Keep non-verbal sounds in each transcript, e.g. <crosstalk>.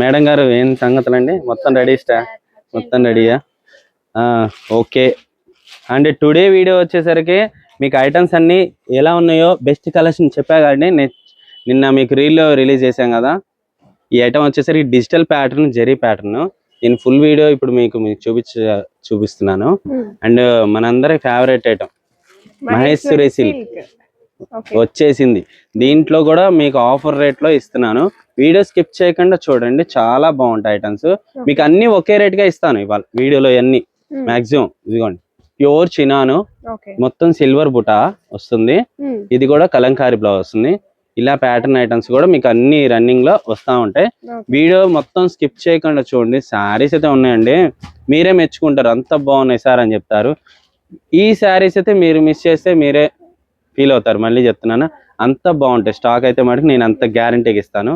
Madam గారు ఏం సంగతులండి? మొత్తం రెడీ స్టా మొత్తం రెడీయా ఓకే. అండ్ టుడే వీడియో వచ్చేసరికి మీకు ఐటమ్స్ అన్ని ఎలా ఉన్నాయో బెస్ట్ కలెక్షన్ చెప్పా కానీ నిన్న మీకు రీల్లో రిలీజ్ చేశాం కదా. ఈ ఐటమ్ వచ్చేసరికి డిజిటల్ ప్యాటర్న్ జెరీ ప్యాటర్న్ నేను ఫుల్ వీడియో ఇప్పుడు మీకు మీకు చూపించ చూపిస్తున్నాను. అండ్ మనందరి ఫేవరెట్ ఐటమ్ మహేశ్వరి సిల్క్ వచ్చేసింది. దీంట్లో కూడా మీకు ఆఫర్ రేట్లో ఇస్తున్నాను. వీడియో స్కిప్ చేయకుండా చూడండి. చాలా బాగుంటాయి ఐటమ్స్. మీకు అన్ని ఒకే రేట్గా ఇస్తాను ఇవాళ వీడియోలో అన్ని మాక్సిమం. ఇదిగోండి. Pure chinon. మొత్తం సిల్వర్ బుటా వస్తుంది. ఇది కూడా కలంకారీ బ్లౌజ్ వస్తుంది. ఇలా ప్యాటర్న్ ఐటమ్స్ కూడా మీకు అన్ని రన్నింగ్లో వస్తా ఉంటాయి. వీడియో మొత్తం స్కిప్ చేయకుండా చూడండి. శారీస్ అయితే ఉన్నాయండి. మీరే మెచ్చుకుంటారు. అంత బాగున్నాయి సార్ అని చెప్తారు. ఈ శారీస్ అయితే మీరు మిస్ చేస్తే మీరే ఫీల్ అవుతారు. మళ్ళీ చెప్తున్నాను అంత బాగుంటాయి. స్టాక్ అయితే మటుకు నేను అంత గ్యారంటీకి ఇస్తాను.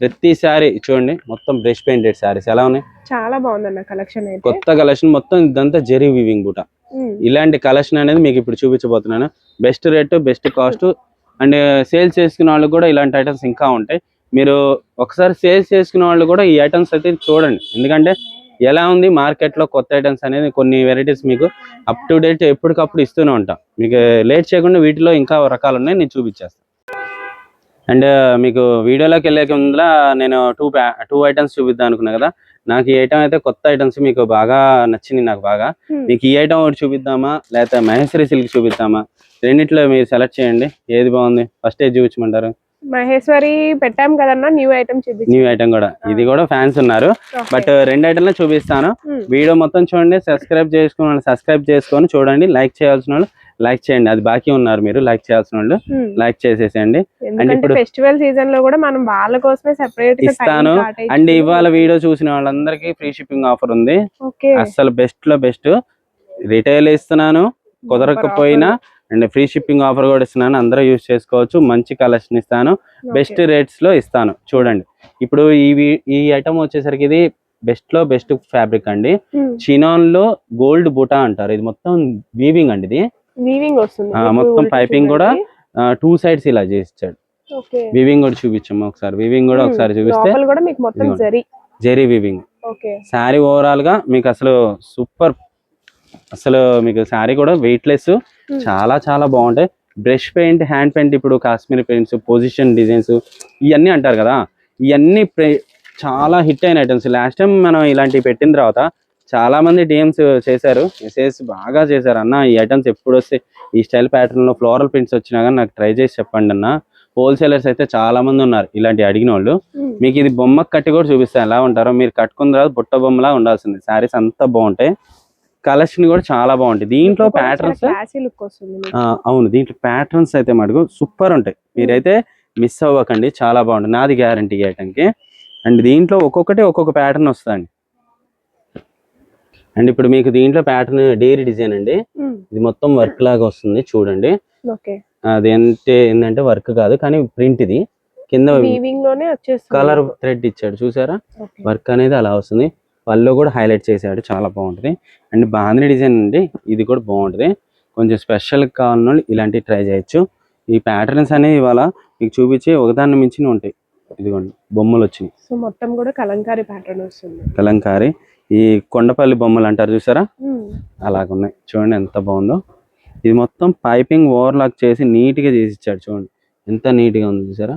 ప్రతి శారీ చూడండి మొత్తం బ్రష్ పెయింటెడ్ శారీస్. ఎలా ఉన్నాయి? చాలా బాగుందన్న కలెక్షన్ కొత్త కలెక్షన్ మొత్తం ఇదంతా జెరీ వివింగ్ బుట. ఇలాంటి కలెక్షన్ అనేది మీకు ఇప్పుడు చూపించబోతున్నాను. Best rate best cost. And sales చేసుకునే వాళ్ళు కూడా ఇలాంటి ఐటమ్స్ ఇంకా ఉంటాయి. మీరు ఒకసారి సేల్స్ చేసుకునే వాళ్ళు కూడా ఈ ఐటమ్స్ అయితే చూడండి. ఎందుకంటే ఎలా ఉంది మార్కెట్లో కొత్త ఐటమ్స్ అనేది కొన్ని వెరైటీస్ మీకు అప్ టు డేట్ ఎప్పటికప్పుడు ఇస్తూనే ఉంటాం. మీకు లేట్ చేయకుండా వీటిలో ఇంకా రకాలు ఉన్నాయి నేను చూపించేస్తాను. అండ్ మీకు వీడియోలోకి వెళ్ళే ముందర నేను టూ టూ ఐటమ్స్ చూపిద్దాం అనుకున్నా కదా. నాకు ఈ ఐటమ్ అయితే కొత్త ఐటమ్స్ మీకు బాగా నచ్చింది నాకు బాగా. మీకు ఈ ఐటమ్ ఒకటి చూపిద్దామా లేకపోతే మహేశ్వరి సిల్క్ చూపిద్దామా? రెండిట్లో మీరు సెలెక్ట్ చేయండి. ఏది బాగుంది? ఫస్ట్ ఏది చూపించమంటారు? మహేశ్వరి పెట్టాం కదన్నా న్యూ ఐటమ్ చూపించి న్యూ ఐటమ్ కూడా. ఇది కూడా ఫ్యాన్స్ ఉన్నారు. బట్ రెండు ఐటమ్లో చూపిస్తాను. Hmm. వీడియో మొత్తం చూడండి సబ్స్క్రైబ్ చేసుకున్న వాళ్ళు సబ్స్క్రైబ్ చేసుకొని చూడండి. లైక్ చేయాల్సిన వాళ్ళు లైక్ చేయండి. అది బాకీ ఉన్నారు మీరు లైక్ చేయాల్సిన వాళ్ళు లైక్ చేసేసేయండి. ఎందుకంటే ఇప్పుడు- ఫెస్టివల్ సీజన్లో కూడా మనం వాళ్ళ కోసమే సెపరేట్ ఇస్తాను. అండ్ ఇవాళ వీడియో చూసిన వాళ్ళందరికీ ఫ్రీ షిప్పింగ్ ఆఫర్ ఉంది. అసలు బెస్ట్లో బెస్ట్ రిటైల్ ఇస్తున్నాను. కుదరకపోయినా అండ్ ఫ్రీ షిప్పింగ్ ఆఫర్ కూడా ఇస్తున్నాను. అందరూ యూస్ చేసుకోవచ్చు. మంచి కలెక్షన్ ఇస్తాను. బెస్ట్ రేట్స్లో ఇస్తాను. చూడండి. ఇప్పుడు ఈ ఈ ఐటమ్ వచ్చేసరికి ఇది బెస్ట్లో బెస్ట్ ఫ్యాబ్రిక్ అండి. చినాన్లో గోల్డ్ బుటా అంటారు. ఇది మొత్తం వీవింగ్ అండి ఇది. వీవింగ్ వస్తుంది. మొత్తం పైపింగ్ కూడా టూ సైడ్స్ ఇలా చేసి ఇచ్చాడు ఓకే. వీవింగ్ కూడా చూపించమ్మా ఒకసారి. వీవింగ్ కూడా ఒకసారి చూపిస్తే. జరీ. వీవింగ్. శారీ ఓవరాల్గా మీకు అసలు సూపర్ అసలు మీకు శారీ కూడా వెయిట్లెస్ చాలా చాలా బాగుంటాయి. బ్రష్ పెయింట్ హ్యాండ్ పెయింట్ ఇప్పుడు కాశ్మీర్ పెయింట్స్ పొజిషన్ డిజైన్స్ ఇవన్నీ అంటారు కదా. ఇవన్నీ చాలా హిట్ అయిన ఐటమ్స్ లాస్ట్ టైం మనం ఇలాంటివి పెట్టిన తర్వాత చాలా మంది డిఎమ్స్ చేశారు. మెసేజ్ బాగా చేశారు. అన్న ఈ ఐటమ్స్ ఎప్పుడు వస్తే ఈ స్టైల్ ప్యాటర్న్లో ఫ్లోరల్ ప్రింట్స్ వచ్చినా కానీ నాకు ట్రై చేసి చెప్పండి అన్న. హోల్సేలర్స్ అయితే చాలా మంది ఉన్నారు. ఇలాంటి అడిగిన వాళ్ళు. మీకు ఇది బొమ్మ కట్టి కూడా చూపిస్తాను. ఎలా ఉంటారో? మీరు కట్టుకున్న తర్వాత బుట్ట బొమ్మలా ఉండాల్సింది. శారీస్ అంతా బాగుంటాయి. కలెక్షన్ కూడా చాలా బాగుంటాయి. దీంట్లో ప్యాటర్న్స్. అవును దీంట్లో ప్యాటర్న్స్ అయితే మటుకు సూపర్ ఉంటాయి. మీరైతే మిస్ అవ్వకండి చాలా బాగుంటుంది నాది గ్యారంటీ కి అండ్ దీంట్లో ఒక్కొక్కటి ఒక్కొక్క ప్యాటర్న్ వస్తుందండి. అండ్ ఇప్పుడు మీకు దీంట్లో ప్యాటర్న్ డైరీ డిజైన్ అండి. ఇది మొత్తం వర్క్ లాగా వస్తుంది చూడండి. అది అంటే ఏంటంటే వర్క్ కాదు కానీ ప్రింట్ ఇది. కింద కలర్ థ్రెడ్ ఇచ్చాడు చూసారా. వర్క్ అనేది అలా వస్తుంది. వాళ్ళు కూడా హైలైట్ చేశాడు. చాలా బాగుంటుంది. అండ్ బాందిని డిజైన్ అండి. ఇది కూడా బాగుంటుంది. కొంచెం స్పెషల్ కావాలని వాళ్ళు ఇలాంటివి ట్రై చేయొచ్చు. ఈ ప్యాటర్న్స్ అనేవి ఇవాళ మీకు చూపించి ఒకదాన్ని మించిన ఉంటాయి. ఇదిగోండి బొమ్మలు వచ్చినాయి. సో మొత్తం కూడా కలంకారీ ప్యాటర్న్ వస్తుంది. కలంకారీ. ఈ కొండపల్లి బొమ్మలు అంటారు చూసారా? ఉమ్, అలాగ ఉన్నాయి చూడండి ఎంత బాగుందో. ఇది మొత్తం పైపింగ్ ఓవర్లాక్ చేసి నీట్గా చేసి ఇచ్చాడు. చూడండి ఎంత నీట్గా ఉంది చూసారా?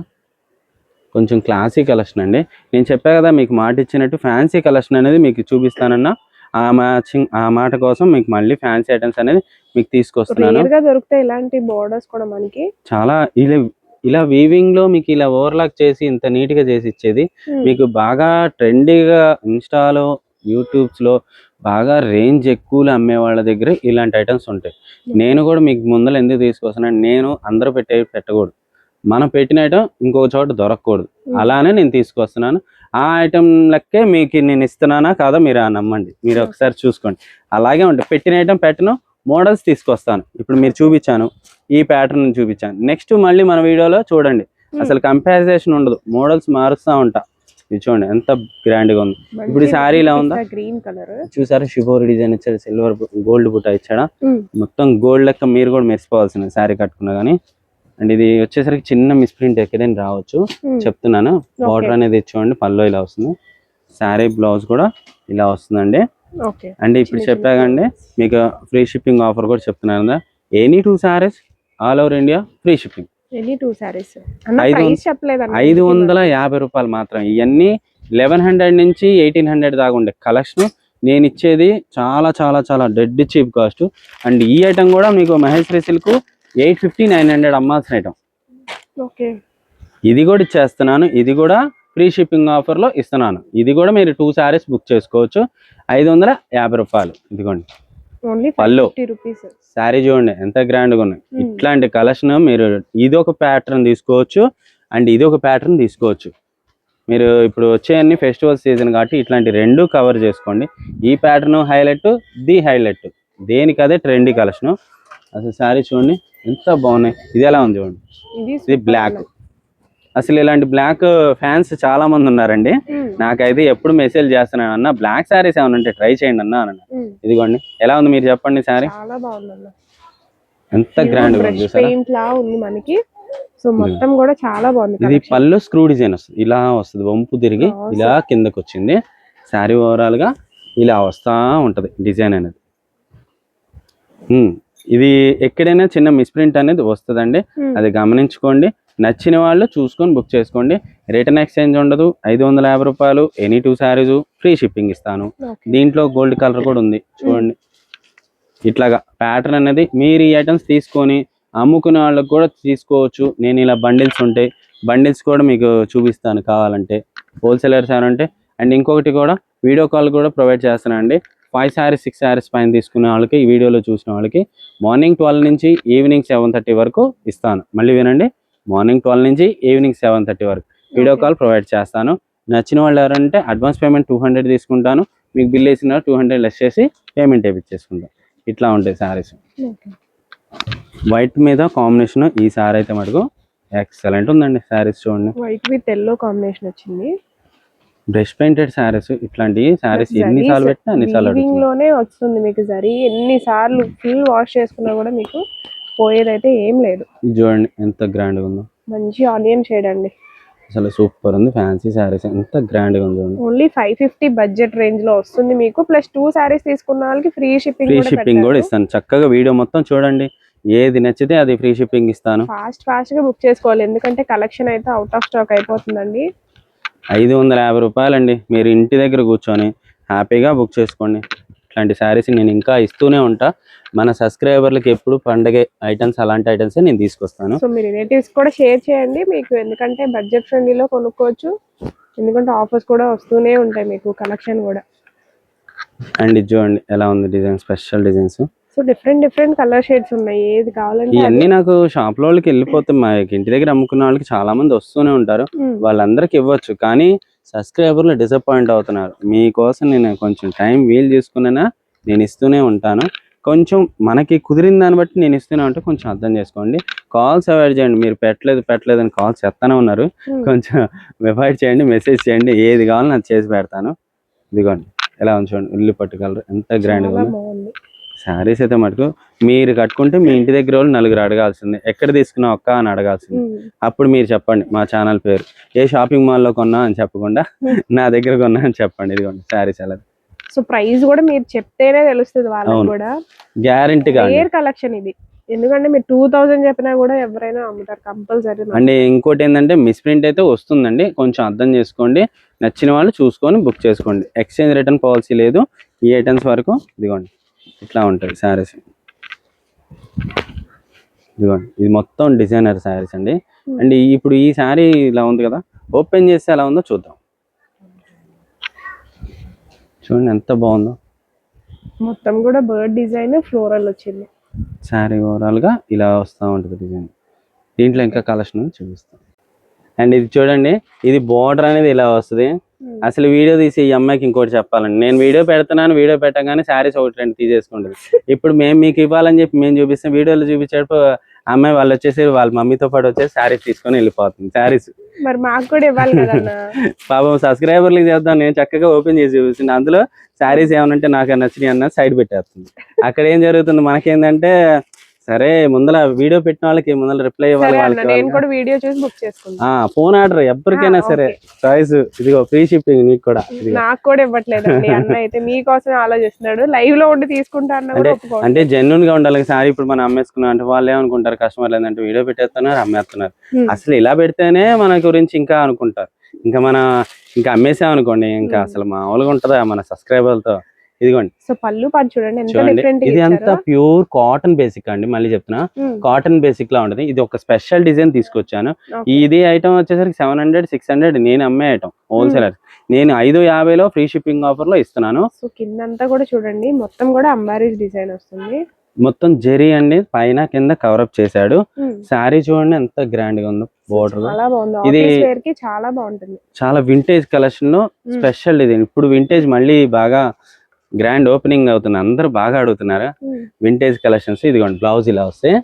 కొంచెం క్లాసీ కలెక్షన్ అండి. నేను చెప్పా కదా మీకు మాట ఇచ్చినట్టు ఫ్యాన్సీ కలెక్షన్ అనేది మీకు చూపిస్తానన్నా. ఆ మ్యాచింగ్ ఆ మాట కోసం మీకు మళ్ళీ ఫ్యాన్సీ ఐటమ్స్ అనేది మీకు తీసుకొస్తున్నాను. దొరుకుతాయి ఇలాంటి బోర్డర్స్ కూడా మనకి. చాలా ఇలా ఇలా వీవింగ్లో మీకు ఇలా ఓవర్లాక్ చేసి ఇంత నీట్గా చేసి ఇచ్చేది. ఉమ్, మీకు బాగా ట్రెండీగా ఇన్స్టాలో యూట్యూబ్స్లో బాగా రేంజ్ ఎక్కువలో అమ్మే వాళ్ళ దగ్గర ఇలాంటి ఐటమ్స్ ఉంటాయి. నేను కూడా మీకు ముందర ఎందుకు తీసుకొస్తున్నాను? నేను అందరూ పెట్టే పెట్టకూడదు. మనం పెట్టిన ఐటమ్ ఇంకొక చోట దొరకకూడదు. అలానే నేను తీసుకొస్తున్నాను. ఆ ఐటమ్ లెక్కే మీకు నేను ఇస్తున్నానా కాదా మీరు ఆ నమ్మండి. మీరు ఒకసారి చూసుకోండి. అలాగే ఉంటాయి పెట్టిన ఐటమ్ పెట్టను మోడల్స్ తీసుకొస్తాను. ఇప్పుడు మీరు చూపించాను. ఈ ప్యాటర్న్ చూపించాను. నెక్స్ట్ మళ్ళీ మన వీడియోలో చూడండి. అసలు కంపారిజేషన్ ఉండదు. మోడల్స్ మారుస్తూ ఉంటా. ఇది చూడండి ఎంత గ్రాండ్గా ఉంది. ఇప్పుడు ఈ saree ఇలా ఉందా? గ్రీన్ కలర్ చూసారా? షిబోరి డిజైన్ ఇచ్చాడు సిల్వర్ గోల్డ్ బుట్ట ఇచ్చాడా? మొత్తం గోల్డ్ లెక్క మీరు కూడా మెరిసిపోవాల్సిన శారీ కట్టుకున్నా కానీ అండ్ ఇది వచ్చేసరికి చిన్న మిస్ప్రింట్ ఎక్కడైనా రావచ్చు. Hmm. చెప్తున్నాను. బార్డర్ అనేది చూడండి పళ్ళు ఇలా వస్తుంది. శారీ బ్లౌజ్ కూడా ఇలా వస్తుందండి. అండ్ ఇప్పుడు చెప్పాకండి మీకు ఫ్రీ షిప్పింగ్ ఆఫర్ కూడా చెప్తున్నాను కదా. Any two sarees all over India free shipping ఐదు వందల యాభై రూపాయలు మాత్రం. ఇవన్నీ లెవెన్ హండ్రెడ్ నుంచి ఎయిటీన్ హండ్రెడ్ దాకా ఉండే కలెక్షన్ నేను ఇచ్చేది చాలా చాలా చాలా డెడ్ చీప్ కాస్ట్ అండ్ ఈ ఐటమ్ కూడా మీకు Maheshwari silk eight fifty nine hundred అమ్మాల్సిన item okay. ఇది కూడా ఇచ్చేస్తున్నాను. ఇది కూడా ఫ్రీ షిప్పింగ్ ఆఫర్లో ఇస్తున్నాను. ఇది కూడా మీరు టూ సారీస్ బుక్ చేసుకోవచ్చు. ఐదు వందల యాభై రూపాయలు. ఇదిగోండి. పళ్ళు. శారీ చూడండి ఎంత గ్రాండ్గా ఉన్నాయి. Hmm. ఇట్లాంటి కలెక్షన్ మీరు ఇది ఒక ప్యాటర్న్ తీసుకోవచ్చు. అండ్ ఇది ఒక ప్యాటర్న్ తీసుకోవచ్చు. మీరు ఇప్పుడు వచ్చే అన్ని ఫెస్టివల్ సీజన్ కాబట్టి ఇట్లాంటి రెండు కవర్ చేసుకోండి. ఈ ప్యాటర్న్ హైలైట్ ది హైలైట్. దేనికి అదే ట్రెండీ కలెక్షన్. అసలు శారీ చూడండి ఎంత బాగున్నాయి. ఇది ఎలా ఉంది చూడండి. ఇది బ్లాక్ అసలు ఇలాంటి బ్లాక్ ఫ్యాన్స్ చాలా మంది ఉన్నారండి. నాకైతే ఎప్పుడు మెసేజ్ చేస్తున్నాను అన్న బ్లాక్ శారీస్ ఏమైనా ఉంటే ట్రై చేయండి అన్న అన్న ఇదిగోండి ఎలా ఉంది మీరు చెప్పండి శారీ? ఎంత గ్రాండ్ ఉంది మనకి. సో మొత్తం కూడా చాలా బాగుంది ఇది. పళ్ళు స్క్రూ డిజైన్ వస్తుంది. ఇలా వస్తుంది వంపు తిరిగి. ఇలా కిందకి వచ్చింది శారీ ఓవరాల్గా ఇలా వస్తా ఉంటది డిజైన్ అనేది. ఇది ఎక్కడైనా చిన్న మిస్ప్రింట్ అనేది వస్తుందండి. అది గమనించుకోండి. నచ్చిన వాళ్ళు చూసుకొని బుక్ చేసుకోండి. రిటర్న్ ఎక్స్చేంజ్ ఉండదు. ఐదు వందల యాభై రూపాయలు any two sarees free shipping ఇస్తాను. దీంట్లో గోల్డ్ కలర్ కూడా ఉంది. చూడండి. ఇట్లాగా ప్యాటర్న్ అనేది మీరు ఈ ఐటమ్స్ తీసుకొని అమ్ముకునే వాళ్ళకి కూడా తీసుకోవచ్చు. నేను ఇలా బండిల్స్ ఉంటాయి బండిల్స్ కూడా మీకు చూపిస్తాను కావాలంటే. హోల్సేలర్స్ అంటే అండ్ ఇంకొకటి కూడా వీడియో కాల్ కూడా ప్రొవైడ్ చేస్తున్నాను అండి ఫైవ్ శారీస్ సిక్స్ శారీస్ పైన తీసుకునే వాళ్ళకి ఈ వీడియోలో చూసిన వాళ్ళకి మార్నింగ్ ట్వెల్వ్ నుంచి ఈవినింగ్ సెవెన్ థర్టీ వరకు ఇస్తాను. మళ్ళీ వినండి మార్నింగ్ ట్వెల్వ్ నుంచి ఈవినింగ్ సెవెన్ థర్టీ వరకు వీడియో. కాల్ ప్రొవైడ్ చేస్తాను. నచ్చిన వాళ్ళు ఎవరంటే అడ్వాన్స్ పేమెంట్ టూ హండ్రెడ్ తీసుకుంటాను. మీకు బిల్ వేసిన టూ హండ్రెడ్ లెస్ చేసి పేమెంట్ వేయించేసుకుంటాం ఇట్లా ఉంటాయి శారీస్. వైట్ మీద కాంబినేషన్ ఈ సారీ అయితే మటుకు ఎక్సలెంట్ ఉందండి శారీస్ చూడండి. వైట్ విత్ ఎల్లో కాంబినేషన్ వచ్చింది. బ్రష్ పెయింటెడ్ శారీస్ ఇట్లాంటి శారీస్ ఎన్నిసార్లు పెట్టినా అన్నిసార్లు వీవింగ్ అడుగుతుంది లోనే వస్తుంది మీకు జరీ. ఎన్ని సార్లు ఫుల్ వాష్ చేసుకున్నా కూడా మీకు పోయేదైతే ఏం లేదు. చూడండి ఎంత గ్రాండ్గా ఉందో. మంచి ఆనియన్ షేడ్ అండి. అసలు సూపర్ ఉంది ఫ్యాన్సీ శారీస్ ఎంత గ్రాండ్గా ఉంది చూడండి. ఓన్లీ ఫైవ్ ఫిఫ్టీ బడ్జెట్ రేంజ్లో వస్తుంది మీకు. ప్లస్ టూ సారీస్ తీసుకున్న వాళ్ళకి ఫ్రీ షిప్పింగ్ ఫ్రీ షిప్పింగ్ కూడా ఇస్తాను. చక్కగా వీడియో మొత్తం చూడండి. ఏది నచ్చితే అది ఫ్రీ షిప్పింగ్ ఇస్తాను. ఫాస్ట్ ఫాస్ట్గా బుక్ చేసుకోవాలి. ఎందుకంటే కలెక్షన్ అయితే అవుట్ ఆఫ్ స్టాక్ అయిపోతుందండి. ఐదు వందల యాభై రూపాయలండి. మీరు ఇంటి దగ్గర కూర్చొని హ్యాపీగా బుక్ చేసుకోండి. ఇట్లాంటి శారీస్ నేను ఇంకా ఇస్తూనే ఉంటా. మన సబ్స్క్రైబర్లకి ఎప్పుడు పండగ ఐటమ్స్ అలాంటి ఐటమ్స్ నేను తీసుకొస్తాను. సో మీ రిలేటివ్స్ కూడా షేర్ చేయండి మీకు. ఎందుకంటే బడ్జెట్ ఫ్రెండ్లీలో కొనుక్కోవచ్చు. ఎందుకంటే ఆఫర్స్ కూడా వస్తూనే ఉంటాయి మీకు కలెక్షన్ కూడా. అండ్ ఇది చూడండి ఎలా ఉంది design special designs. So different different colour shades ఉన్నాయి. ఏది కావాలంటే ఇవన్నీ నాకు షాప్లో వాళ్ళకి వెళ్ళిపోతే మా ఇంటి దగ్గర అమ్ముకున్న వాళ్ళకి చాలా మంది వస్తూనే ఉంటారు. ఉమ్, వాళ్ళందరికి ఇవ్వచ్చు. కానీ సబ్స్క్రైబర్లు డిసప్పాయింట్ అవుతున్నారు. మీకోసం నేను కొంచెం టైం వీలు చేసుకున్నా? నేను ఇస్తూనే ఉంటాను. కొంచెం మనకి కుదిరిన దాన్ని బట్టి నేను ఇస్తూనే ఉంటే కొంచెం అర్థం చేసుకోండి. కాల్స్ అవాయిడ్ చేయండి. మీరు పెట్టలేదు పెట్టలేదు అని కాల్స్ చెప్తానే ఉన్నారు. ఉమ్. కొంచెం అవాయిడ్ చేయండి మెసేజ్ చేయండి. ఏది కావాలో నాకు చేసి పెడతాను. ఇదిగోండి. ఎలా ఉంది చూడండి. ఉల్లి పట్టుకలరు ఎంత గ్రాండ్గా ఉంది. శారీస్ అయితే మటుకు మీరు కట్టుకుంటే మీ ఇంటి దగ్గర వాళ్ళు నలుగురు అడగాల్సిందే. ఎక్కడ తీసుకున్నా ఒక్క అని అడగాల్సిందే. అప్పుడు మీరు చెప్పండి మా ఛానల్ పేరు. ఏ షాపింగ్ మాల్లో కొన్నా అని చెప్పకుండా నా దగ్గర కొన్నా అని చెప్పండి. ఇదిగోండి శారీస్ అలా. సో ప్రైస్ కూడా మీరు చెప్తేనే తెలుస్తుంది వాళ్ళకి. కూడా. గ్యారంటీగా కలెక్షన్ ఇది. ఎందుకంటే మీరు టూ థౌజండ్ చెప్పినా కూడా ఎవరైనా అమ్ముతారు కంపల్సరీ అండ్ ఇంకోటి ఏంటంటే మిస్ప్రింట్ అయితే వస్తుందండి. కొంచెం అర్థం చేసుకోండి. నచ్చిన వాళ్ళు చూసుకొని బుక్ చేసుకోండి. ఎక్స్చేంజ్ రిటర్న్ పాలసీ లేదు. ఈ ఐటమ్స్ వరకు ఇదిగోండి. ఇట్లా ఉంటుంది శారీస్. ఇదిగోండి ఇది మొత్తం డిజైనర్ శారీస్ అండి. అండ్ ఇప్పుడు ఈ శారీ ఇలా ఉంది కదా ఓపెన్ చేస్తే ఎలా ఉందో చూద్దాం. చూడండి ఎంత బాగుందో. మొత్తం కూడా బర్డ్ డిజైన్ ఫ్లోరల్ వచ్చింది. శారీ ఓవరాల్గా ఇలా వస్తూ ఉంటుంది డిజైన్. దీంట్లో ఇంకా కలెక్షన్ చూపిస్తాం. అండ్ ఇది చూడండి ఇది బోర్డర్ అనేది ఇలా వస్తుంది. అసలు వీడియో తీసి ఈ అమ్మాయికి ఇంకోటి చెప్పాలండి. నేను వీడియో పెడుతున్నాను వీడియో పెట్టగానే శారీస్ ఒకటి రెండు తీసేసుకుంటుంది. <laughs> ఇప్పుడు మేము మీకు ఇవ్వాలని చెప్పి మేము చూపిస్తాం వీడియోలో చూపించేటప్పుడు అమ్మాయి వాళ్ళు వచ్చేసి వాళ్ళ మమ్మీతో పాటు వచ్చేసి శారీస్ తీసుకొని వెళ్ళిపోతుంది. శారీస్. మరి మాకు కూడా ఇవ్వాలి <laughs> పాపం సబ్స్క్రైబర్లకి చేద్దాం. నేను చక్కగా ఓపెన్ చేసి చూపిస్తుంది అందులో శారీస్ ఏమనంటే నాకు నచ్చినాయి అన్న సైడ్ పెట్టేస్తుంది. <laughs> అక్కడ ఏం జరుగుతుంది? మనకేంటంటే సరే ముందర వీడియో పెట్టిన వాళ్ళకి ముందర రిప్లై ఇవ్వాలి వాళ్ళకి నేను ఇవ్వాలి. కూడా వీడియో చూసి బుక్ చేసుకుంటాను ఆ ఫోన్ ఆర్డర్ ఎవరికైనా సరే. చాయిస్ ఇదిగో ఫ్రీ షిప్పింగ్ నీకు కూడా నాకు కూడా ఇవ్వట్లేదండి అన్న అయితే మీకోసమే ఆలోచిస్తున్నాడు. లైవ్లో ఉండి తీసుకుంటా అన్న కూడా ఒప్పుకోండి. అంటే జెన్యున్గా ఉండాలి సారీ ఇప్పుడు మనం అమ్మేసుకున్నాం అంటే వాళ్ళు ఏమనుకుంటారు? కస్టమర్లు ఏంటంటే వీడియో పెట్టేస్తున్నారు అమ్మేస్తున్నారు. అసలు ఇలా పెడితేనే మన గురించి ఇంకా అనుకుంటారు. ఇంకా మన ఇంకా అమ్మేసామనుకోండి ఇంకా. అసలు మామూలుగా ఉంటుందా మన సబ్స్క్రైబర్లతో ఇదిగోండి. సో పళ్ళు పాటు చూడండి ఎంత చూడండి డిఫరెంట్ ఇది అంతా ప్యూర్ కాటన్ బేసిక్ అండి మళ్ళీ చెప్తున్నా. కాటన్ బేసిక్ లా ఉంటది. ఇది ఒక స్పెషల్ డిజైన్ తీసుకొచ్చాను. ఇది ఐటమ్ వచ్చేసరికి సెవెన్ హండ్రెడ్ సిక్స్ హండ్రెడ్ నేను అమ్మే ఐటమ్ హోల్సేలర్ నేను ఐదు యాభైలో ఫ్రీ షిప్పింగ్ ఆఫర్లో ఇస్తున్నాను. సో కిందంతా కూడా చూడండి మొత్తం కూడా అంబారీస్ డిజైన్ వస్తుంది. మొత్తం జెరీ అండి పైన కింద కవరప్ చేశాడు. Hmm. శారీ చూడండి ఎంత గ్రాండ్గా ఉందో బోర్డర్ ఇది- చాలా బాగుంటుంది. చాలా వింటేజ్ కలెక్షన్లో Hmm. స్పెషల్ డిజైన్ ఇప్పుడు వింటేజ్ మళ్ళీ బాగా గ్రాండ్ ఓపెనింగ్ అవుతుంది అందరూ బాగా అడుగుతున్నారు. వింటేజ్ కలెక్షన్స్ ఇదిగోండి బ్లౌజ్ ఇలా వస్తాయి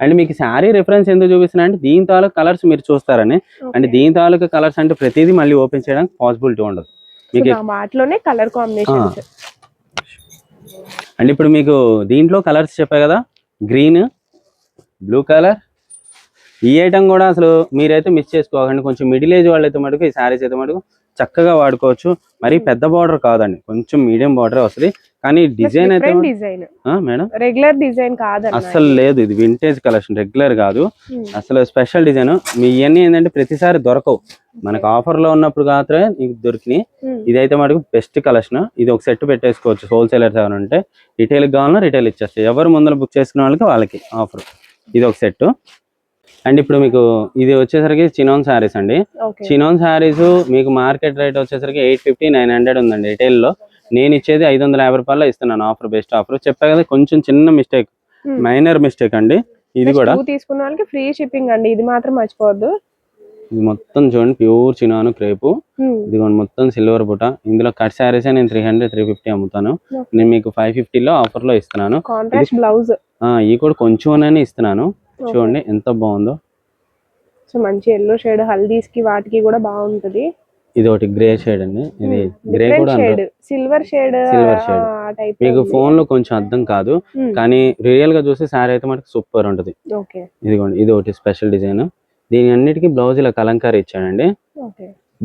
అండ్ మీకు శారీ రిఫరెన్స్ ఎందుకు చూపిస్తున్నా అంటే దీని తాలూకు కలర్స్ మీరు చూస్తారని. Okay. దీని తాలూకు కలర్స్ అంటే ప్రతిదీ మళ్ళీ ఓపెన్ చేయడానికి పాసిబిలిటీ ఉండదు. మీకు వాటిలోనే కలర్ కాంబినేషన్స్ అండ్ ఇప్పుడు మీకు దీంట్లో కలర్స్ చెప్పా కదా గ్రీన్ బ్లూ కలర్ ఈ ఐటమ్ కూడా అసలు మీరైతే మిస్ చేసుకోకండి. కొంచెం మిడిల్ ఏజ్ వాళ్ళైతే మటుకు ఈ శారీస్ అయితే మటుకు చక్కగా వాడుకోవచ్చు. మరి పెద్ద బార్డర్ కాదండి. కొంచెం మీడియం బార్డర్ వస్తుంది. కానీ డిజైన్ అయితే మేడం? రెగ్యులర్ డిజైన్ కాదన్న అస్సలు లేదు. ఇది వింటేజ్ కలెక్షన్ రెగ్యులర్ కాదు. అసలు స్పెషల్ డిజైన్ మీ ఇవన్నీ ఏంటంటే ప్రతిసారి దొరకవు. మనకు ఆఫర్లో ఉన్నప్పుడు మాత్రమే నీకు దొరికినాయి. ఇదైతే మటుకు బెస్ట్ కలెక్షన్ ఇది ఒక సెట్ పెట్టేసుకోవచ్చు. హోల్సేలర్స్ ఎవరు ఉంటే రిటైల్ కావాలన్నా రిటైల్ ఇచ్చేస్తాయి ఎవరు ముందర బుక్ చేసుకున్న వాళ్ళకి వాళ్ళకి ఆఫర్ ఇది ఒక సెట్ అండ్ ఇప్పుడు మీకు ఇది వచ్చేసరికి చినోన్ శారీస్ అండి. చినోన్ శారీస్ మీకు మార్కెట్ రేట్ వచ్చేసరికి ఎయిట్ ఫిఫ్టీ నైన్ హండ్రెడ్ ఉందండి రిటైల్లో. నేను ఇచ్చేది ఐదు వందల యాభై రూపాయలు ఇస్తున్నాను ఆఫర్ బెస్ట్ ఆఫర్ చెప్పా కదా కొంచెం చిన్న మిస్టేక్. మైనర్ మిస్టేక్ అండి. ఇది కూడా. తీసుకున్న వాళ్ళకి ఫ్రీ షిప్పింగ్ అండి. ఇది మాత్రం మర్చిపోవద్దు. ఇది మొత్తం చూడండి ప్యూర్ చినాను క్రేపు. Hmm. ఇదిగోండి మొత్తం సిల్వర్ బుట్ట. ఇందులో కట్ శారీస్ నేను త్రీ హండ్రెడ్ త్రీ ఫిఫ్టీ అమ్ముతాను. నేను మీకు ఫైవ్ ఫిఫ్టీలో ఆఫర్లో ఇస్తున్నాను. కాంట్రాస్ట్ బ్లౌజ్ ఆ, ఈ కూడా కొంచెం ఇస్తున్నాను. చూడండి ఎంత బాగుందో. సో మంచి ఎల్లో షేడ్ హల్దీస్కి వాటికి కూడా బాగుంటది. ఇది ఒకటి గ్రే షేడ్ అండి. ఇది గ్రే కూడా షేడ్ సిల్వర్ షేడ్. ఆ టైప్ మీకు ఫోన్లో కొంచెం అర్థం కాదు కానీ రియల్గా చూస్తే శారీ అయితే మనకి సూపర్ ఉంటది. ఇదిగోండి ఇది ఒకటి స్పెషల్ డిజైన్ దీని అన్నిటికీ బ్లౌజ్ ఇలా కలంకారీ ఇచ్చాడండి.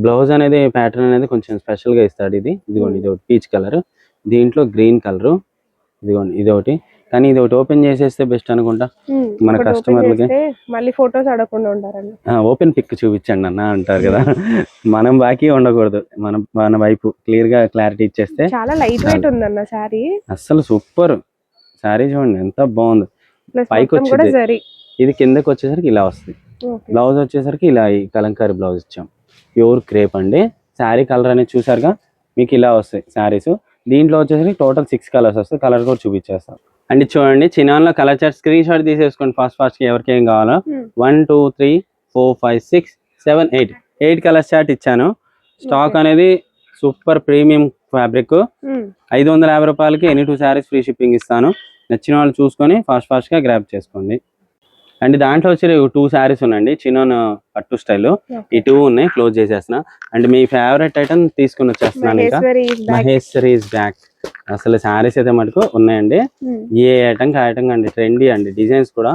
బ్లౌజ్ అనేది ప్యాటర్న్ అనేది కొంచెం స్పెషల్గా ఇస్తాడు ఇది. ఇదిగోండి ఇది ఒకటి పీచ్ కలర్ దీంట్లో గ్రీన్ కలర్ ఇదిగోండి ఇది ఒకటి కానీ ఇది ఒకటి ఓపెన్ చేసేస్తే బెస్ట్ అనుకుంటా. మన customer లకి. మళ్ళీ ఫొటోస్ అడగకుండా ఉంటారండి ఓపెన్ పిక్ చూపించండి అన్న అంటారు కదా. మనం బాకీ ఉండకూడదు. మన మన వైపు క్లియర్గా క్లారిటీ ఇచ్చేస్తే చాలా లైట్ వెయిట్ ఉందన్న సారీ అస్సలు సూపర్. శారీ చూడండి ఎంత బాగుంది. పైకి వచ్చింది. ఇది కిందకి వచ్చేసరికి ఇలా వస్తుంది బ్లౌజ్ వచ్చేసరికి ఇలా ఈ కలంకారీ బ్లౌజ్ ఇచ్చాం. ప్యూర్ క్రేప్ అండి. శారీ కలర్ అనేది చూసారుగా? మీకు ఇలా వస్తాయి శారీస్. దీంట్లో వచ్చేసరికి టోటల్ సిక్స్ కలర్స్ వస్తాయి. కలర్ కూడా చూపించేస్తాం. అండ్ చూడండి చిన్నాన్లో కలర్ చార్ట్ స్క్రీన్ షాట్ తీసేసుకోండి. ఫాస్ట్ ఫాస్ట్ ఎవరికి ఏం కావాలో. One two three four five six seven eight eight colour chart ఇచ్చాను. స్టాక్ అనేది సూపర్ ప్రీమియం ఫ్యాబ్రిక్ ఐదు వందల యాభై రూపాయలకి any two sarees free shipping ఇస్తాను. నచ్చిన వాళ్ళు చూసుకొని ఫాస్ట్ ఫాస్ట్గా గ్రాప్ చేసుకోండి. అండ్ దాంట్లో వచ్చి టూ శారీస్ ఉన్నాయండి చిన్నోన్ పట్టు స్టైల్ ఈ టూ ఉన్నాయి క్లోజ్ చేసేసిన అండ్ మీ ఫేవరెట్ ఐటమ్ తీసుకుని వచ్చేస్తున్నాను ఇంకా. మహేశ్వరి ఇస్ బ్యాక్ అసలు శారీస్ అయితే మటుకు ఉన్నాయండి. ఏ ఐటమ్ ఐటమ్ అండి ట్రెండీ అండి. డిజైన్స్ కూడా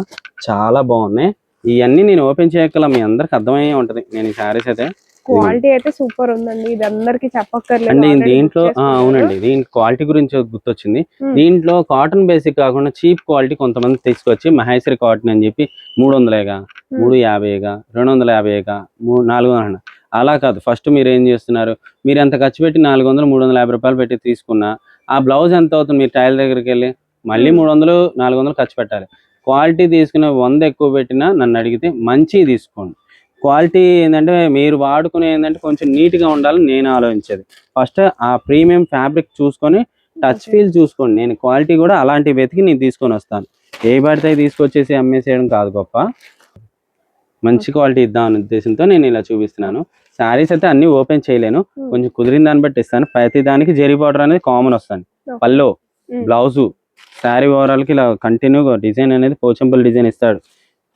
చాలా బాగున్నాయి. ఇవన్నీ నేను ఓపెన్ చేయగల మీ అందరికి అర్థమయ్యే ఉంటది. నేను ఈ శారీస్ అయితే క్వాలిటీ అయితే సూపర్ ఉందండి. ఇది అందరికి చెప్పక్కర్లేదు. దీంట్లో. అవునండి. దీని క్వాలిటీ గురించి గుర్తొచ్చింది. దీంట్లో కాటన్ బేసిక్ కాకుండా చీప్ క్వాలిటీ కొంతమంది తీసుకొచ్చి మహేశ్వరి కాటన్ అని చెప్పి మూడు వందలేగా మూడు యాభైగా రెండు వందల యాభైగా మూడు నాలుగు వందల అలా కాదు. ఫస్ట్ మీరు ఏం చేస్తున్నారు? మీరు ఎంత ఖర్చు పెట్టి నాలుగు వందలు మూడు వందల యాభై రూపాయలు పెట్టి తీసుకున్నా ఆ బ్లౌజ్ ఎంత అవుతుంది? మీరు టైల్ దగ్గరికి వెళ్ళి మళ్ళీ Hmm. మూడు వందలు నాలుగు వందలు ఖర్చు పెట్టాలి. క్వాలిటీ తీసుకునే వంద ఎక్కువ పెట్టినా నన్ను అడిగితే మంచిది తీసుకోండి. క్వాలిటీ ఏంటంటే మీరు వాడుకునే ఏంటంటే కొంచెం నీట్గా ఉండాలని నేను ఆలోచించేది. ఫస్ట్ ఆ ప్రీమియం ఫ్యాబ్రిక్ చూసుకొని టచ్. ఫీల్ చూసుకోండి. నేను క్వాలిటీ కూడా అలాంటి వెతికి నేను తీసుకొని వస్తాను. ఏ పడితే తీసుకొచ్చేసి అమ్మేసేయడం కాదు గొప్ప. మంచి క్వాలిటీ ఇద్దాం అనే ఉద్దేశంతో నేను ఇలా చూపిస్తున్నాను. శారీస్ అయితే అన్ని ఓపెన్ చేయలేను. కొంచెం కుదిరిన దాన్ని బట్టి ఇస్తాను. ప్రతి దానికి జెరీ బార్డర్ అనేది కామన్ వస్తాను Okay. పల్లో. బ్లౌజు శారీ ఓవరాల్కి ఇలా కంటిన్యూగా డిజైన్ అనేది పోచంపల్ డిజైన్ ఇస్తాడు.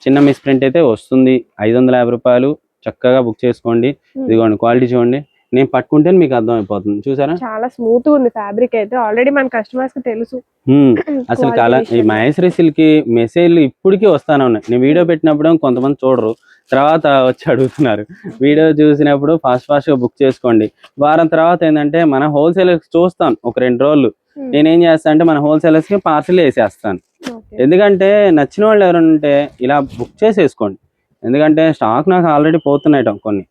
చిన్న మిస్ ప్రింట్ అయితే వస్తుంది. ఐదు వందల యాభై రూపాయలు చక్కగా బుక్ చేసుకోండి. ఇదిగోండి క్వాలిటీ చూడండి. నేను పట్టుకుంటే మీకు అర్థం అయిపోతుంది చూసారా? చాలా స్మూత్ ఉంది ఫ్యాబ్రిక్ అయితే. ఆల్రెడీ మన కస్టమర్స్కి తెలుసు. <clears throat> అసలు కలర్ ఈ. మహేశ్వరి సిల్క్ మెసేజ్లు ఇప్పటికీ వస్తానే ఉన్నాయి. నేను వీడియో పెట్టినప్పుడు కొంతమంది చూడరు. తర్వాత వచ్చి అడుగుతున్నారు. వీడియో చూసినప్పుడు ఫాస్ట్ ఫాస్ట్గా బుక్ చేసుకోండి. వారం తర్వాత ఏంటంటే మన హోల్సేలర్స్ చూస్తాను ఒక రెండు రోజులు. Hmm. నేనేం చేస్తాను అంటే మన హోల్సేలర్స్కి పార్సల్ వేసేస్తాను. ఎందుకంటే నచ్చిన వాళ్ళు ఎవరైనా ఉంటే ఇలా బుక్ చేసేసుకోండి. ఎందుకంటే స్టాక్ నాకు ఆల్రెడీ పోతున్నాయి కొన్ని.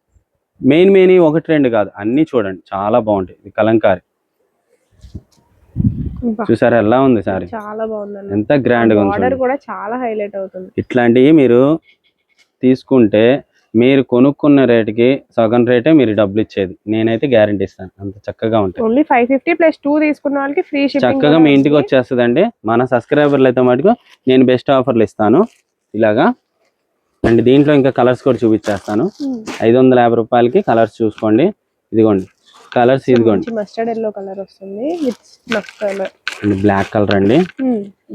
మెయిన్ మెయిన్ ఒకటి రెండు కాదు. అన్ని చూడండి. చాలా బాగుంటాయి. ఇది కలంకారీ. చూసారా? ఎలా ఉంది సారీ? చాలా బాగుందండి. ఎంత గ్రాండ్గా ఉంది. కూడా చాలా హైలైట్ అవుతుంది. ఇట్లాంటివి మీరు తీసుకుంటే మీరు కొనుక్కున్న రేటుకి సగం రేటే మీరు డబ్బులు ఇచ్చేది. నేనైతే గ్యారంటీ ఇస్తాను. అంత చక్కగా ఉంటాయి only five fifty plus two తీసుకున్న వాళ్ళకి ఫ్రీ చక్కగా మీ ఇంటికి వచ్చేస్తుందండి. మన సబ్స్క్రైబర్లు అయితే మటుకు నేను బెస్ట్ ఆఫర్లు ఇస్తాను. ఇలాగా. అండ్ దీంట్లో ఇంకా కలర్స్ కూడా చూపించేస్తాను. ఐదు వందల యాభై రూపాయలకి కలర్స్ చూసుకోండి. ఇదిగోండి. కలర్స్ ఇదిగోండి. మస్టర్డ్ ఎల్లో కలర్ వస్తుంది. With colour and black colour అండి.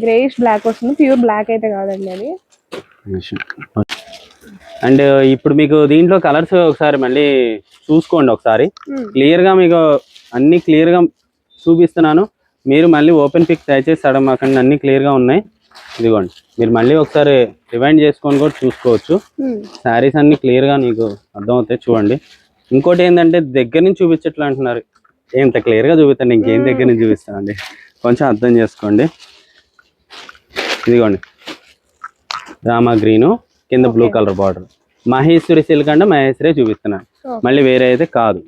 గ్రేష్ బ్లాక్ వస్తుంది. ప్యూర్ బ్లాక్ అయితే కాదండి అది. అండ్ ఇప్పుడు మీకు దీంట్లో కలర్స్ ఒకసారి మళ్ళీ చూసుకోండి ఒకసారి. క్లియర్గా మీకు అన్ని క్లియర్గా చూపిస్తున్నాను. మీరు మళ్ళీ ఓపెన్ పిక్ దయచేసి సడమాకండి అన్ని క్లియర్గా ఉన్నాయి. ఇదిగోండి. మీరు మళ్ళీ ఒకసారి రివైండ్ చేసుకొని కూడా చూసుకోవచ్చు. శారీస్ అన్ని క్లియర్గా మీకు అర్థమవుతాయి చూడండి. ఇంకోటి ఏంటంటే దగ్గర నుంచి చూపించట్లు అంటున్నారు. ఎంత క్లియర్గా చూపిస్తాను ఇంకేం దగ్గర నుంచి చూపిస్తానండి. కొంచెం అర్థం చేసుకోండి. ఇదిగోండి. రామా గ్రీను. కింద blue. Colour border. Maheshwari silk అంటే మహేశ్వరే చూపిస్తున్నాను. మళ్ళీ వేరే అయితే కాదు.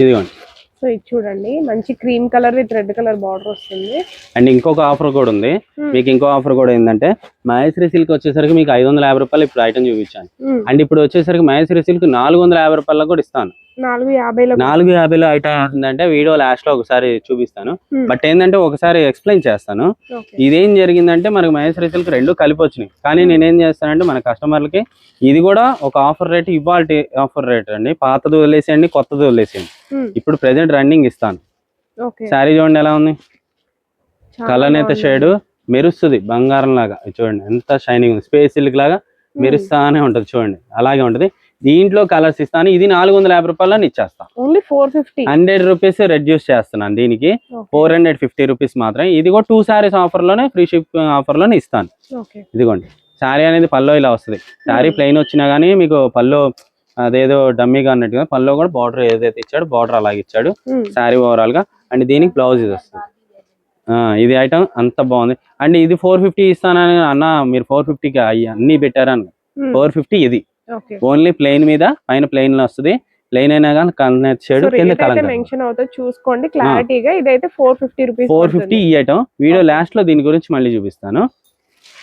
ఇదిగోండి. సో ఇది చూడండి. మంచి cream colour with red colour border వస్తుంది. అండ్ ఇంకొక ఆఫర్ కూడా ఉంది. Hmm. మీకు ఇంకో ఆఫర్ కూడా ఏంటంటే మహేశ్వరి సిల్క్ వచ్చేసరికి మీకు ఐదు వందల యాభై రూపాయలు ఇప్పుడు ఐటమ్ చూపించాను. Hmm. అండ్ ఇప్పుడు వచ్చేసరికి మహేశ్వరి సిల్క్ నాలుగు వందల యాభై రూపాయలకు కూడా ఇస్తాను. నాలుగు యాభైలో ఐటమ్ అవుతుందంటే వీడియో లాస్ట్లో ఒకసారి చూపిస్తాను. బట్ ఏంటంటే ఒకసారి ఎక్స్ప్లెయిన్ చేస్తాను. ఇదేం జరిగిందంటే మనకు మహేశ్వరి సిల్క్ రెండు కలిపి వచ్చినాయి. కానీ నేనేం చేస్తానంటే మన కస్టమర్లకి ఇది కూడా ఒక ఆఫర్ రేట్ ఇవాళ ఆఫర్ రేట్ అండి. పాతది వదిలేసేయండి కొత్తది వదిలేసేయండి. ఇప్పుడు ప్రెసెంట్ రన్నింగ్ ఇస్తాను. శారీ చూడండి ఎలా ఉంది? కలర్ అయితే షేడ్ మెరుస్తుంది బంగారం లాగా చూడండి ఎంత షైనింగ్ ఉంది. స్పేస్ సిల్క్ లాగా మెరుస్తానే ఉంటది చూడండి. అలాగే ఉంటది. దీంట్లో కలర్స్ ఇస్తాను. ఇది నాలుగు వందల యాభై రూపాయలని ఇచ్చేస్తాను only four fifty. Hundred rupees reduce చేస్తున్నాను దీనికి. ఫోర్ హండ్రెడ్ ఫిఫ్టీ రూపీస్ మాత్రమే. ఇది కూడా టూ సారీస్ ఆఫర్లోనే ఫ్రీ షిప్ ఆఫర్లోనే ఇస్తాను ఇదిగోండి. శారీ అనేది పల్లో ఇలా వస్తుంది. శారీ ప్లెయిన్ వచ్చినా కానీ మీకు పల్లో అదేదో డమ్మీగా అన్నట్టుగా పల్లో కూడా బార్డర్ ఏదైతే ఇచ్చాడో బార్డర్ అలాగే ఇచ్చాడు. శారీ ఓవరాల్గా అండ్ దీనికి బ్లౌజ్ ఇది వస్తుంది. ఆ, ఇది ఐటమ్ అంత బాగుంది. అండ్ ఇది ఫోర్ ఫిఫ్టీ ఇస్తానని అన్న మీరు ఫోర్ ఫిఫ్టీకి అన్ని పెట్టారని. ఫోర్ ఫిఫ్టీ ఇది. ఓన్లీ ప్లెయిన్ మీద పైన ప్లెయిన్లో వస్తుంది. ప్లెయిన్ అయినా కానీ కలర్ షేడ్ కింద కలర్ మెన్షన్ అవుతుంది. చూసుకోండి క్లారిటీగా ఇదైతే four fifty rupees four fifty item video లాస్ట్లో దీని గురించి మళ్ళీ చూపిస్తాను.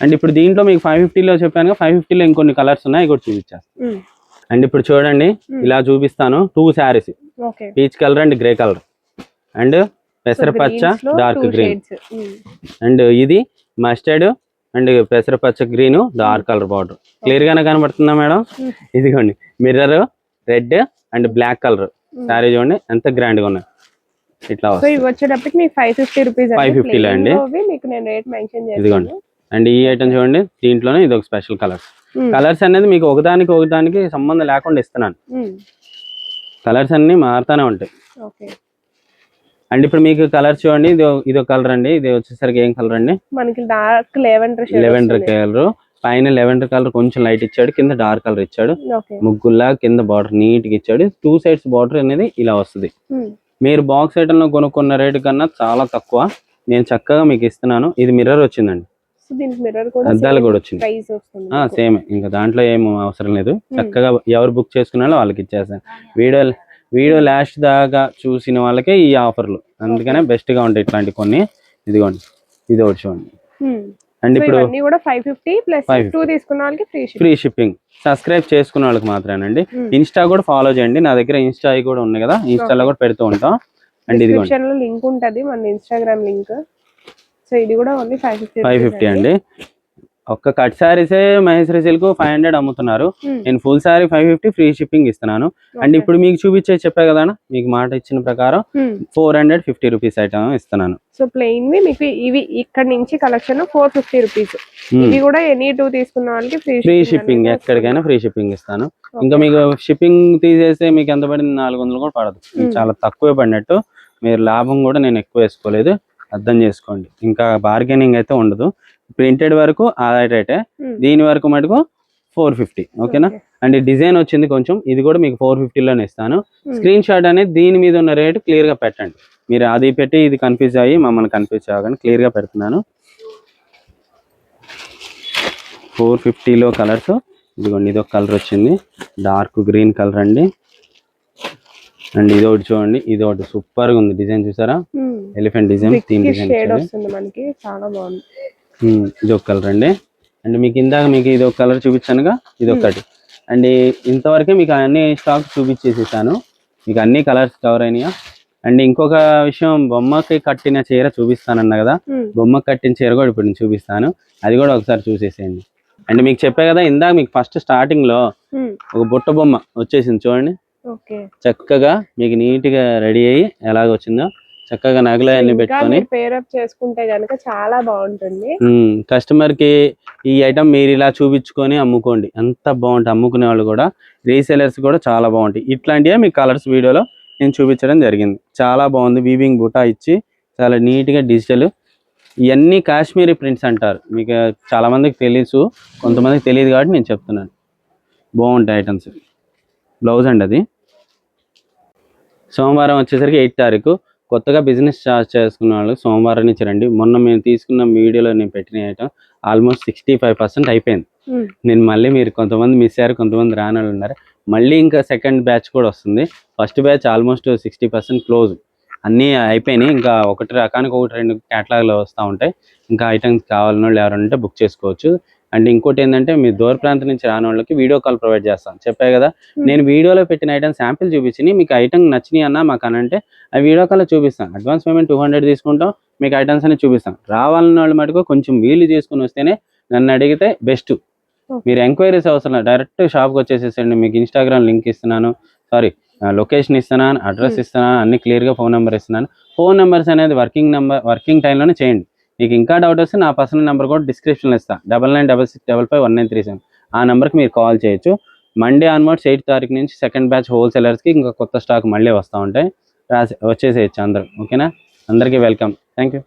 అండ్ ఇప్పుడు దీంట్లో మీకు ఫైవ్ ఫిఫ్టీలో చెప్పాను ఫైవ్ ఫిఫ్టీలో ఇంకొన్ని కలర్స్ ఉన్నాయి కూడా చూపించేస్తాను అండ్ ఇప్పుడు చూడండి ఇలా చూపిస్తాను. Two saris okay peach colour and grey colour and పెసరపచ్చ dark green and ఇది mustard and పెసరపచ్చ green dark colour border. Clear గానే కనబడుతుందా మేడం? ఇదిగోండి mirror red and black colour. Sari చూడండి ఎంత గ్రాండ్గా ఉన్నాయి. ఇట్లా వచ్చేటప్పటికి మీకు ఫైవ్ ఫిఫ్టీ రూపీస్ 550 లో అండి. మీకు నేను రేట్ మెన్షన్ ఇదిగోండి. అండ్ ఈ ఐటమ్ చూడండి దీంట్లోనే ఇది ఒక స్పెషల్ కలర్స్ కలర్స్ అనేది మీకు ఒకదానికి ఒకదానికి సంబంధం లేకుండా ఇస్తున్నాను. కలర్స్ అన్ని మారుతానే ఉంటాయి. అండ్ ఇప్పుడు మీకు కలర్స్ చూడండి ఇది ఇది కలర్ అండి ఇది వచ్చేసరికి ఏం కలర్ అండి? మనకి డార్క్ లెవెండర్ లెవెండర్ కలర్. పైన లెవెండర్ కలర్ కొంచెం లైట్ ఇచ్చాడు కింద డార్క్ కలర్ ఇచ్చాడు. ముగ్గుల్లా కింద బార్డర్ నీట్గా ఇచ్చాడు. టూ సైడ్స్ బార్డర్ అనేది ఇలా వస్తుంది. మీరు బాక్స్ ఐటమ్లో కొనుక్కున్న రేటు కన్నా చాలా తక్కువ. నేను చక్కగా మీకు ఇస్తున్నాను. ఇది మిర్రర్ వచ్చిందండి. అద్దాలు కూడా వచ్చింది. సేమ్ ఇంకా దాంట్లో ఏం అవసరం లేదు. చక్కగా ఎవరు బుక్ చేసుకున్నారో వాళ్ళకి ఇచ్చేస్తాను. వీడియో వీడియో లాస్ట్ దాకా చూసిన వాళ్ళకే ఈ ఆఫర్లు. అందుకనే బెస్ట్గా ఉంటాయి ఇట్లాంటి కొన్ని. ఇదిగోండి. ఇది ఒకటి చూడండి అండ్ సో ఇప్పుడు ఫైవ్ ఫిఫ్టీ ప్లస్ 550. టూ తీసుకున్న వాళ్ళకి free ship free shipping subscribe చేసుకున్న వాళ్ళకి మాత్రమేనండి. Hmm. ఇన్స్టా కూడా ఫాలో చేయండి. నా దగ్గర ఇన్స్టా కూడా ఉన్నాయి కదా. ఇన్స్టాలో కూడా పెడుతూ ఉంటాం. అండ్లో లింక్ ఉంటది మన ఇన్స్టాగ్రామ్ లింక్. సో ఇది కూడా only five fifty five fifty అండి. ఒక్క కట్ శారీసే మహేశ్వరి సిల్క్ ఫైవ్ హండ్రెడ్ అమ్ముతున్నారు. Hmm. నేను full sari five fifty free shipping ఇస్తున్నాను. అండ్ ఇప్పుడు మీకు చూపించే చెప్పా కదా మీకు మాట ఇచ్చిన ప్రకారం four hundred fifty rupees item ఇస్తున్నాను. సో ప్లెయిన్ వి మీకు ఇవి ఇక్కడ నుంచి కలెక్షన్ ఫోర్ ఫిఫ్టీ రూపీస్. ఇవి కూడా ఎనీ టూ తీసుకున్న వాళ్ళకి ఫ్రీ ఫ్రీ షిప్పింగ్ ఎక్కడికైనా ఫ్రీ షిప్పింగ్ ఇస్తాను. ఇంకా మీకు షిప్పింగ్ తీసేస్తే మీకు ఎంత పడింది? నాలుగు వందలు కూడా పడదు. Hmm. చాలా తక్కువే పడినట్టు మీరు లాభం కూడా నేను ఎక్కువ వేసుకోలేదు. అర్థం చేసుకోండి. ఇంకా బార్గెనింగ్ అయితే ఉండదు. ప్రింటెడ్ వరకు ఆదాయ రేటే. దీని వరకు మటుకు ఫోర్ ఫిఫ్టీ ఓకేనా? అండ్ డిజైన్ వచ్చింది కొంచెం ఇది కూడా మీకు ఫోర్ ఫిఫ్టీలోనే ఇస్తాను. స్క్రీన్ షాట్ అనేది దీని మీద ఉన్న రేట్ క్లియర్గా పెట్టండి. మీరు అది పెట్టి ఇది కన్ఫ్యూజ్ అయ్యి మమ్మల్ని కన్ఫ్యూజ్ అవ్వకండి క్లియర్గా పెడుతున్నాను. ఫోర్ ఫిఫ్టీలో కలర్స్ ఇదిగోండి ఇది ఒక కలర్ వచ్చింది. డార్క్ గ్రీన్ కలర్ అండి. అండ్ ఇది ఒకటి చూడండి ఇది ఒకటి సూపర్గా ఉంది డిజైన్ చూసారా? ఎలిఫెంట్ డిజైన్ తీన్ డిజైన్ మనకి చాలా బాగుంది. ఇది ఒక కలర్ అండి. అండ్ మీకు ఇందాక మీకు ఇది ఒక కలర్ చూపించానుగా? ఇది ఒకటి అండ్ ఇంతవరకే మీకు అన్ని స్టాక్ చూపించేసేసాను. మీకు అన్ని కలర్స్ కవర్ అయినాయా? అండ్ ఇంకొక విషయం బొమ్మకి కట్టిన చీర చూపిస్తానన్న కదా. బొమ్మకి కట్టిన చీర కూడా ఇప్పుడు నేను చూపిస్తాను. అది కూడా ఒకసారి చూసేసేయండి. అండ్ మీకు చెప్పే కదా ఇందాక మీకు ఫస్ట్ స్టార్టింగ్లో ఒక బుట్ట బొమ్మ వచ్చేసింది చూడండి. చక్కగా మీకు నీట్గా రెడీ అయ్యి ఎలాగ వచ్చిందో చక్కగా నగలు అన్ని ఇంకా పెట్టుకొని. పేరప్ చేసుకుంటే గనుక చాలా బాగుంటుంది. కస్టమర్కి ఈ ఐటమ్ మీరు ఇలా చూపించుకొని అమ్ముకోండి. ఎంత బాగుంటుంది అమ్ముకునే వాళ్ళు కూడా. రీసెలర్స్ కూడా చాలా బాగుంటాయి. ఇట్లాంటివే మీకు కలర్స్ వీడియోలో నేను చూపించడం జరిగింది. చాలా బాగుంది. వీవింగ్ బుటా ఇచ్చి చాలా నీట్గా డిజిటల్ ఇవన్నీ కాశ్మీరీ ప్రింట్స్ అంటారు. మీకు చాలా మందికి తెలుసు. కొంతమందికి తెలియదు కాబట్టి నేను చెప్తున్నాను. బాగుంటాయి ఐటమ్స్ బ్లౌజ్ అండి అది. సోమవారం వచ్చేసరికి ఎయిట్ తారీఖు. కొత్తగా బిజినెస్ స్టార్ట్ చేసుకున్న వాళ్ళు సోమవారం నుంచి రండి. మొన్న మేము తీసుకున్న వీడియోలో నేను పెట్టిన item almost sixty five percent అయిపోయింది. నేను మళ్ళీ మీరు కొంతమంది మిస్ అయ్యారు కొంతమంది రాని వాళ్ళు ఉన్నారు. మళ్ళీ ఇంకా సెకండ్ బ్యాచ్ కూడా వస్తుంది. First batch almost sixty percent close అన్నీ అయిపోయినాయి. ఇంకా ఒకటి రకానికి ఒకటి రెండు క్యాటలాగ్లో వస్తూ ఉంటాయి. ఇంకా ఐటమ్స్ కావాలని వాళ్ళు ఎవరైనా ఉంటే బుక్ చేసుకోవచ్చు. అండ్ ఇంకోటి ఏంటంటే మీ దూర ప్రాంతం నుంచి రాని వాళ్ళకి వీడియో కాల్ ప్రొవైడ్ చేస్తాను. చెప్పాయి కదా? నేను వీడియోలో పెట్టిన ఐటమ్ శాంపిల్ చూపించి మీకు ఐటమ్ నచ్చినాయి అన్న మాకు అని అంటే ఆ వీడియో కాల్ చూపిస్తాను. అడ్వాన్స్ పేమెంట్ టూ హండ్రెడ్ తీసుకుంటాం. మీకు ఐటమ్స్ అని చూపిస్తాం రావాలన్న వాళ్ళు మటుకు కొంచెం వీలు చేసుకుని వస్తేనే నన్ను అడిగితే బెస్ట్. మీరు ఎంక్వైరీస్ అవసరం డైరెక్ట్ షాప్కి వచ్చేసేసండి మీకు ఇన్స్టాగ్రామ్ లింక్ ఇస్తున్నాను. సారీ లొకేషన్ ఇస్తున్నాను. అడ్రస్ ఇస్తున్నాను. అన్ని క్లియర్గా ఫోన్ నెంబర్ ఇస్తున్నాను. ఫోన్ నెంబర్స్ అనేది వర్కింగ్ నెంబర్ వర్కింగ్ టైంలోనే చేయండి. మీకు ఇంకా డౌట్ వస్తే నా పర్సనల్ నెంబర్ కూడా డిస్క్రిప్షన్లో ఇస్తాను double nine double six double five one nine three seven ఆ నెంబర్కి మీరు కాల్ చేయొచ్చు. మండే ఆన్వర్డ్స్ ఎయిట్ తారీఖు నుంచి సెకండ్ బ్యాచ్ హోల్సేలర్స్కి ఇంకా కొత్త స్టాక్ మళ్ళీ వస్తూ ఉంటాయి. రాసి వచ్చేసేయచ్చు అందరూ. ఓకేనా అందరికీ వెల్కమ్ థ్యాంక్ యూ